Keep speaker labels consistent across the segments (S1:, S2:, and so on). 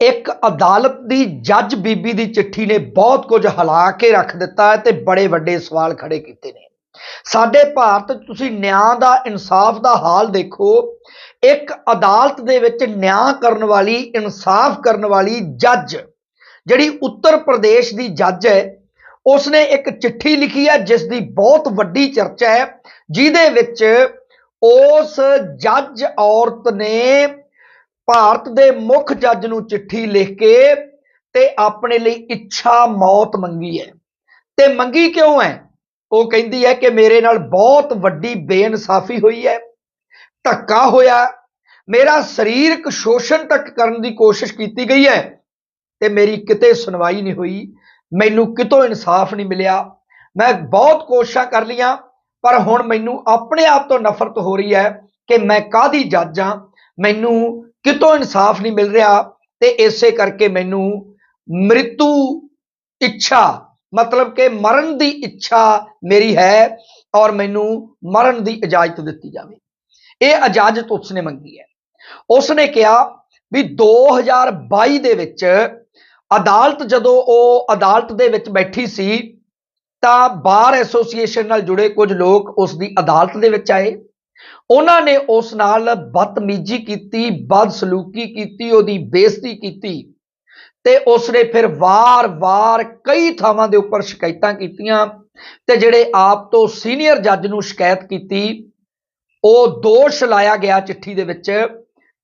S1: ਇੱਕ ਅਦਾਲਤ ਦੀ ਜੱਜ ਬੀਬੀ ਦੀ ਚਿੱਠੀ ਨੇ ਬਹੁਤ ਕੁਝ ਹਿਲਾ ਕੇ ਰੱਖ ਦਿੱਤਾ ਹੈ ਤੇ ਬੜੇ ਵੱਡੇ ਸਵਾਲ ਖੜੇ ਕੀਤੇ ਨੇ। ਸਾਡੇ ਭਾਰਤ, ਤੁਸੀਂ ਨਿਆਂ ਦਾ, ਇਨਸਾਫ ਦਾ ਹਾਲ ਦੇਖੋ। ਇੱਕ ਅਦਾਲਤ ਦੇ ਵਿੱਚ ਨਿਆਂ ਕਰਨ ਵਾਲੀ, ਇਨਸਾਫ ਕਰਨ ਵਾਲੀ ਜੱਜ, ਜਿਹੜੀ ਉੱਤਰ ਪ੍ਰਦੇਸ਼ ਦੀ ਜੱਜ ਹੈ, ਉਸਨੇ ਇੱਕ ਚਿੱਠੀ ਲਿਖੀ ਹੈ ਜਿਸ ਦੀ ਬਹੁਤ ਵੱਡੀ ਚਰਚਾ ਹੈ, ਜਿਹਦੇ ਵਿੱਚ ਉਸ ਜੱਜ ਔਰਤ ਨੇ ਭਾਰਤ ਦੇ ਮੁੱਖ ਜੱਜ ਨੂੰ ਚਿੱਠੀ ਲਿਖ ਕੇ ਤੇ ਆਪਣੇ ਲਈ ਇੱਛਾ ਮੌਤ ਮੰਗੀ ਹੈ। ਤੇ ਮੰਗੀ ਕਿਉਂ ਹੈ? ਉਹ ਕਹਿੰਦੀ ਹੈ ਕਿ ਮੇਰੇ ਨਾਲ ਬਹੁਤ ਵੱਡੀ ਬੇਇਨਸਾਫੀ ਹੋਈ ਹੈ। ਧੱਕਾ ਹੋਇਆ। ਮੇਰਾ ਸਰੀਰਕ ਸ਼ੋਸ਼ਣ ਤੱਕ ਕਰਨ ਦੀ ਕੋਸ਼ਿਸ਼ ਕੀਤੀ ਗਈ ਹੈ ਤੇ ਮੇਰੀ ਕਿਤੇ ਸੁਣਵਾਈ ਨਹੀਂ ਹੋਈ। ਮੈਨੂੰ ਕਿਤੋਂ ਇਨਸਾਫ ਨਹੀਂ ਮਿਲਿਆ। ਮੈਂ ਬਹੁਤ ਕੋਸ਼ਿਸ਼ਾਂ ਕਰ ਲੀਆਂ ਪਰ ਹੁਣ ਮੈਨੂੰ ਆਪਣੇ ਆਪ ਤੋਂ ਨਫ਼ਰਤ ਹੋ ਰਹੀ ਹੈ ਕਿ ਮੈਂ ਕਾਦੀ ਜੱਜ ਹਾਂ? ਮੈਨੂੰ ਕਿਤੋਂ ਇਨਸਾਫ ਨਹੀਂ ਮਿਲ ਰਿਹਾ ਤੇ ਇਸੇ ਕਰਕੇ ਮੈਨੂੰ ਮ੍ਰਿਤੂ ਇੱਛਾ, ਮਤਲਬ ਕਿ ਮਰਨ ਦੀ ਇੱਛਾ ਮੇਰੀ ਹੈ ਔਰ ਮੈਨੂੰ ਮਰਨ ਦੀ ਇਜਾਜ਼ਤ ਦਿੱਤੀ ਜਾਵੇ। ਇਹ ਇਜਾਜ਼ਤ ਉਸਨੇ ਮੰਗੀ ਹੈ। ਉਸਨੇ ਕਿਹਾ ਵੀ 2022 ਦੇ ਵਿੱਚ ਅਦਾਲਤ ਜਦੋਂ ਉਹ ਅਦਾਲਤ ਦੇ ਵਿੱਚ ਬੈਠੀ ਸੀ ਤਾਂ ਬਾਰ ਐਸੋਸੀਏਸ਼ਨ ਨਾਲ ਜੁੜੇ ਕੁਝ ਲੋਕ ਉਸ ਦੀ ਅਦਾਲਤ ਦੇ ਵਿੱਚ ਆਏ। ਉਹਨਾਂ ਨੇ ਉਸ ਨਾਲ ਬਦਤਮੀਜ਼ੀ ਕੀਤੀ, ਬਦਸਲੂਕੀ ਕੀਤੀ, ਉਹਦੀ ਬੇਇੱਜ਼ਤੀ ਕੀਤੀ ਤੇ ਉਸਨੇ ਫਿਰ ਵਾਰ-ਵਾਰ ਕਈ ਥਾਵਾਂ ਦੇ ਉੱਪਰ ਸ਼ਿਕਾਇਤਾਂ ਕੀਤੀਆਂ ਤੇ ਜਿਹੜੇ ਆਪ ਤੋਂ ਸੀਨੀਅਰ ਜੱਜ ਨੂੰ ਸ਼ਿਕਾਇਤ ਕੀਤੀ, ਉਹ ਦੋਸ਼ ਲਾਇਆ ਗਿਆ ਚਿੱਠੀ ਦੇ ਵਿੱਚ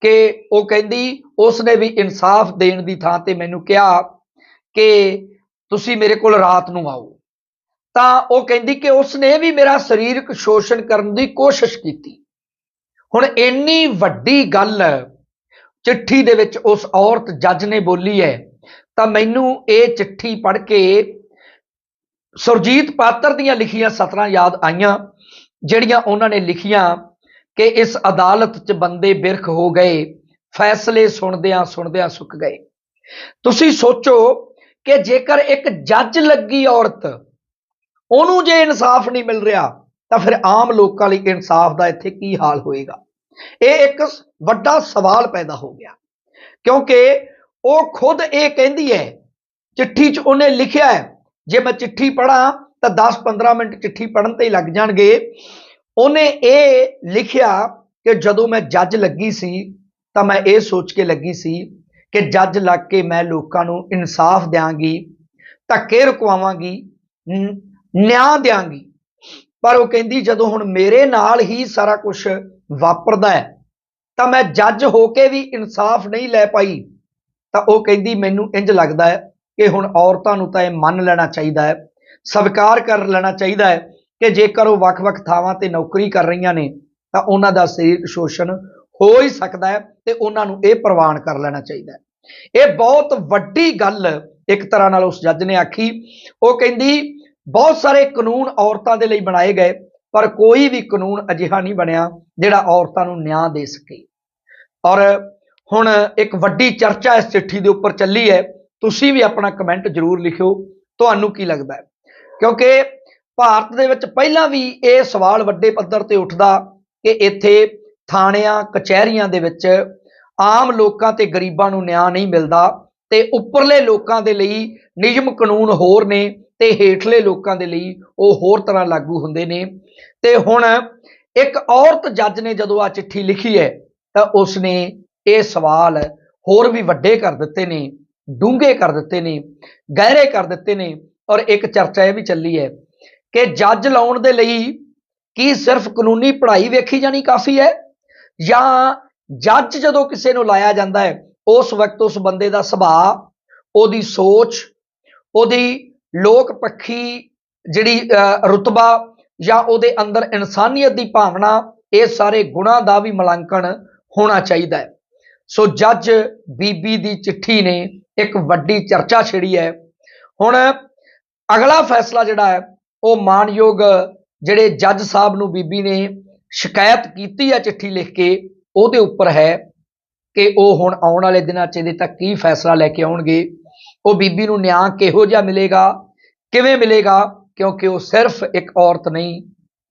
S1: ਕਿ ਉਹ ਕਹਿੰਦੀ, ਉਸਨੇ ਵੀ ਇਨਸਾਫ ਦੇਣ ਦੀ ਥਾਂ ਤੇ ਮੈਨੂੰ ਕਿਹਾ ਕਿ ਤੁਸੀਂ ਮੇਰੇ ਕੋਲ ਰਾਤ ਨੂੰ ਆਓ। ਤਾਂ ਉਹ ਕਹਿੰਦੀ ਕਿ ਉਸਨੇ ਵੀ ਮੇਰਾ ਸਰੀਰਕ ਸ਼ੋਸ਼ਣ ਕਰਨ ਦੀ ਕੋਸ਼ਿਸ਼ ਕੀਤੀ। ਹੁਣ ਇੰਨੀ ਵੱਡੀ ਗੱਲ ਚਿੱਠੀ ਦੇ ਵਿੱਚ ਉਸ ਔਰਤ, ਜੱਜ ਨੇ ਬੋਲੀ ਹੈ, ਤਾਂ ਮੈਨੂੰ ਇਹ ਚਿੱਠੀ ਪੜ੍ਹ ਕੇ ਸੁਰਜੀਤ ਪਾਤਰ ਦੀਆਂ ਲਿਖੀਆਂ ਸਤਰਾਂ ਯਾਦ ਆਈਆਂ, ਜਿਹੜੀਆਂ ਉਹਨਾਂ ਨੇ ਲਿਖੀਆਂ ਕਿ ਇਸ ਅਦਾਲਤ 'ਚ ਬੰਦੇ ਬਿਰਖ ਹੋ ਗਏ, ਫੈਸਲੇ ਸੁਣਦਿਆਂ ਸੁਣਦਿਆਂ ਸੁੱਕ ਗਏ। ਤੁਸੀਂ ਸੋਚੋ ਕਿ ਜੇਕਰ ਇੱਕ ਜੱਜ ਲੱਗੀ ਔਰਤ ਉਹਨੂੰ ਜੇ ਇਨਸਾਫ ਨਹੀਂ ਮਿਲ ਰਿਹਾ, ਤਾਂ ਫਿਰ ਆਮ ਲੋਕਾਂ ਲਈ ਇਨਸਾਫ ਦਾ ਇੱਥੇ ਕੀ ਹਾਲ ਹੋਏਗਾ? ਇਹ ਇੱਕ ਵੱਡਾ ਸਵਾਲ ਪੈਦਾ ਹੋ ਗਿਆ। ਕਿਉਂਕਿ ਉਹ ਖੁਦ ਇਹ ਕਹਿੰਦੀ ਹੈ, ਚਿੱਠੀ 'ਚ ਉਹਨੇ ਲਿਖਿਆ ਹੈ, ਜੇ ਮੈਂ ਚਿੱਠੀ ਪੜਾਂ ਤਾਂ 10-15 ਮਿੰਟ ਚਿੱਠੀ ਪੜਨ ਤੇ ਹੀ ਲੱਗ ਜਾਣਗੇ। ਉਹਨੇ ਇਹ ਲਿਖਿਆ ਕਿ ਜਦੋਂ ਮੈਂ ਜੱਜ ਲੱਗੀ ਸੀ, ਤਾਂ ਮੈਂ ਇਹ ਸੋਚ ਕੇ ਲੱਗੀ ਸੀ ਕਿ ਜੱਜ ਲੱਗ ਕੇ ਮੈਂ ਲੋਕਾਂ ਨੂੰ ਇਨਸਾਫ ਦਿਆਂਗੀ, ਧੱਕੇ ਰੁਕਵਾਵਾਂਗੀ ਨਿਆਂ ਦਿਆਂਗੀ। ਪਰ ਉਹ ਕਹਿੰਦੀ, ਜਦੋਂ ਹੁਣ ਮੇਰੇ ਨਾਲ ਹੀ ਸਾਰਾ ਕੁਝ ਵਾਪਰਦਾ ਹੈ, ਤਾਂ ਮੈਂ ਜੱਜ ਹੋ ਕੇ ਵੀ ਇਨਸਾਫ ਨਹੀਂ ਲੈ ਪਾਈ। ਤਾਂ ਉਹ ਕਹਿੰਦੀ, ਮੈਨੂੰ ਇੰਜ ਲੱਗਦਾ ਹੈ ਕਿ ਹੁਣ ਔਰਤਾਂ ਨੂੰ ਤਾਂ ਇਹ ਮੰਨ ਲੈਣਾ ਚਾਹੀਦਾ ਹੈ, ਸਵੀਕਾਰ ਕਰ ਲੈਣਾ ਚਾਹੀਦਾ ਹੈ ਕਿ ਜੇਕਰ ਉਹ ਵੱਖ-ਵੱਖ ਥਾਵਾਂ ਤੇ ਨੌਕਰੀ ਕਰ ਰਹੀਆਂ ਨੇ, ਤਾਂ ਉਹਨਾਂ ਦਾ ਸਰੀਰਕ ਸ਼ੋਸ਼ਣ ਹੋ ਹੀ ਸਕਦਾ ਹੈ ਤੇ ਉਹਨਾਂ ਨੂੰ ਇਹ ਪ੍ਰਵਾਨ ਕਰ ਲੈਣਾ ਚਾਹੀਦਾ ਹੈ। ਇਹ ਬਹੁਤ ਵੱਡੀ ਗੱਲ ਇੱਕ ਤਰ੍ਹਾਂ ਨਾਲ ਉਸ ਜੱਜ ਨੇ ਆਖੀ। ਉਹ ਕਹਿੰਦੀ ਬਹੁਤ ਸਾਰੇ ਕਾਨੂੰਨ ਔਰਤਾਂ ਦੇ ਲਈ ਬਣਾਏ ਗਏ, ਪਰ ਕੋਈ ਵੀ ਕਾਨੂੰਨ ਅਜਿਹਾ ਨਹੀਂ ਬਣਿਆ ਜਿਹੜਾ ਔਰਤਾਂ ਨੂੰ ਨਿਆਂ ਦੇ ਸਕੇ। ਔਰ ਹੁਣ ਇੱਕ ਵੱਡੀ ਚਰਚਾ ਇਸ ਚਿੱਠੀ ਦੇ ਉੱਪਰ ਚੱਲੀ ਹੈ। ਤੁਸੀਂ ਵੀ ਆਪਣਾ ਕਮੈਂਟ ਜ਼ਰੂਰ ਲਿਖਿਓ। ਤੁਹਾਨੂੰ ਕੀ ਲੱਗਦਾ ਹੈ? ਕਿਉਂਕਿ ਭਾਰਤ ਦੇ ਵਿੱਚ ਪਹਿਲਾਂ ਵੀ ਇਹ ਸਵਾਲ ਵੱਡੇ ਪੱਧਰ ਤੇ ਉੱਠਦਾ ਕਿ ਇੱਥੇ ਥਾਣਿਆਂ, ਕਚਹਿਰੀਆਂ ਦੇ ਵਿੱਚ ਆਮ ਲੋਕਾਂ ਤੇ ਗਰੀਬਾਂ ਨੂੰ ਨਿਆਂ ਨਹੀਂ ਮਿਲਦਾ ਤੇ ਉੱਪਰਲੇ ਲੋਕਾਂ ਦੇ ਲਈ ਨਿਯਮ ਕਾਨੂੰਨ ਹੋਰ ਨੇ ਤੇ ਹੇਠਲੇ ਲੋਕਾਂ ਦੇ ਲਈ ਉਹ ਹੋਰ ਤਰ੍ਹਾਂ ਲਾਗੂ ਹੁੰਦੇ ਨੇ। ਤੇ ਹੁਣ ਇੱਕ ਔਰਤ ਜੱਜ ਨੇ ਜਦੋਂ ਆ ਚਿੱਠੀ ਲਿਖੀ ਹੈ, ਤਾਂ ਉਸਨੇ ਇਹ ਸਵਾਲ ਹੋਰ ਵੀ ਵੱਡੇ ਕਰ ਦਿੱਤੇ ਨੇ, ਡੂੰਘੇ ਕਰ ਦਿੱਤੇ ਨੇ, ਗਹਿਰੇ ਕਰ ਦਿੱਤੇ ਨੇ ਔਰ ਇੱਕ ਚਰਚਾ ਇਹ ਵੀ ਚੱਲੀ ਹੈ ਕਿ ਜੱਜ ਲਾਉਣ ਦੇ ਲਈ ਕੀ ਸਿਰਫ ਕਾਨੂੰਨੀ ਪੜ੍ਹਾਈ ਵੇਖੀ ਜਾਣੀ ਕਾਫੀ ਹੈ ਜਾਂ ਜੱਜ ਜਦੋਂ ਕਿਸੇ ਨੂੰ ਲਾਇਆ ਜਾਂਦਾ ਹੈ, ਉਸ ਵਕਤ ਉਸ ਬੰਦੇ ਦਾ ਸੁਭਾਅ, ਉਹਦੀ ਸੋਚ, ਉਹਦੀ ਲੋਕ ਪੱਖੀ ਜਿਹੜੀ ਰੁਤਬਾ ਜਾਂ ਉਹਦੇ ਅੰਦਰ ਇਨਸਾਨੀਅਤ ਦੀ ਭਾਵਨਾ, ਇਹ ਸਾਰੇ ਗੁਣਾਂ ਦਾ ਵੀ ਮਲਾਂਕਣ ਹੋਣਾ ਚਾਹੀਦਾ ਹੈ। ਸੋ ਜੱਜ ਬੀਬੀ ਦੀ ਚਿੱਠੀ ਨੇ ਇੱਕ ਵੱਡੀ ਚਰਚਾ ਛੇੜੀ ਹੈ। ਹੁਣ ਅਗਲਾ ਫੈਸਲਾ ਜਿਹੜਾ ਹੈ, ਉਹ ਮਾਨਯੋਗ ਜਿਹੜੇ ਜੱਜ ਸਾਹਿਬ ਨੂੰ ਬੀਬੀ ਨੇ ਸ਼ਿਕਾਇਤ ਕੀਤੀ ਹੈ ਚਿੱਠੀ ਲਿਖ ਕੇ, ਉਹਦੇ ਉੱਪਰ ਹੈ ਕਿ ਉਹ ਹੁਣ ਆਉਣ ਵਾਲੇ ਦਿਨਾਂ 'ਚ ਇਹਦੇ ਤੱਕ ਕੀ ਫੈਸਲਾ ਲੈ ਕੇ ਆਉਣਗੇ। ਉਹ ਬੀਬੀ ਨੂੰ ਨਿਆਂ ਕਿਹੋ ਜਿਹਾ ਮਿਲੇਗਾ? ਕਿਵੇਂ ਮਿਲੇਗਾ? ਕਿਉਂਕਿ ਉਹ ਸਿਰਫ ਇੱਕ ਔਰਤ ਨਹੀਂ,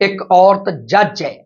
S1: ਇੱਕ ਔਰਤ ਜੱਜ ਹੈ।